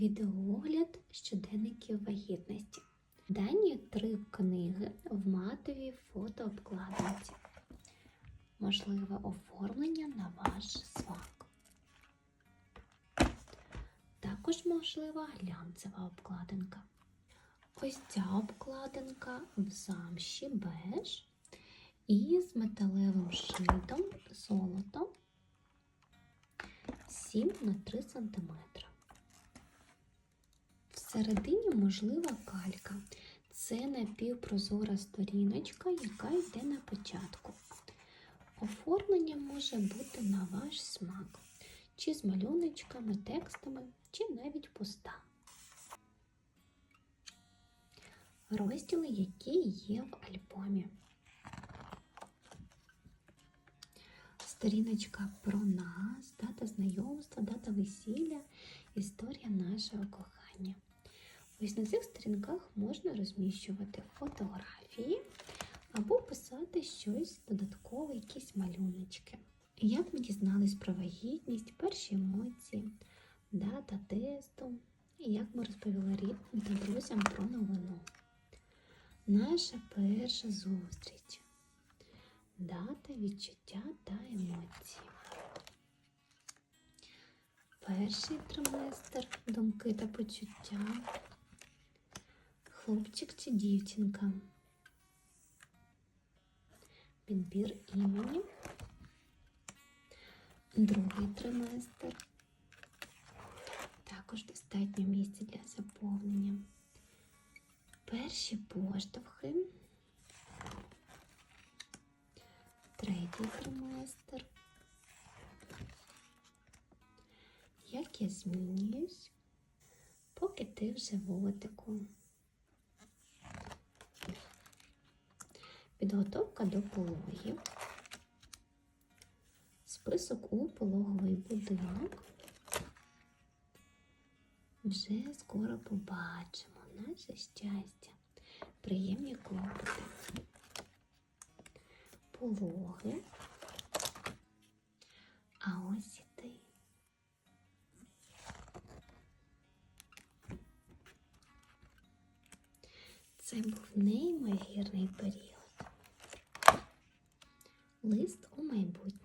Відеоогляд щоденників вагітності. Дані три книги в матовій фотообкладинці. Можливе оформлення на ваш смак. Також можлива глянцева обкладинка. Ось ця обкладинка в замші беж і з металевим шитом золотом 7 на 3 см. Всередині можлива калька. Це напівпрозора сторіночка, яка йде на початку. Оформлення може бути на ваш смак, чи з малюночками, текстами, чи навіть пуста. Розділи, які є в альбомі. Сторіночка про нас, дата знайомства, дата весілля, історія нашого кохання. Ось на цих сторінках можна розміщувати фотографії або писати щось додаткове, якісь малюночки. Як ми дізнались про вагітність, перші емоції, дата тесту, і як ми розповіли друзям про новину. Наша перша зустріч. Дата, відчуття та емоції. Перший триместр думки та почуття. Хлопчик чи дівчинка. Підбір імені. Другий триместр. Також достатньо місця для заповнення. Перші поштовхи. Третій триместр. Як я змінююсь, поки ти в животику. Підготовка до пологів. Список у пологовий будинок. Вже скоро побачимо наше щастя, приємні клопоти, пологи. А ось і ти. Це був неймовірний період. Лист у майбутнє.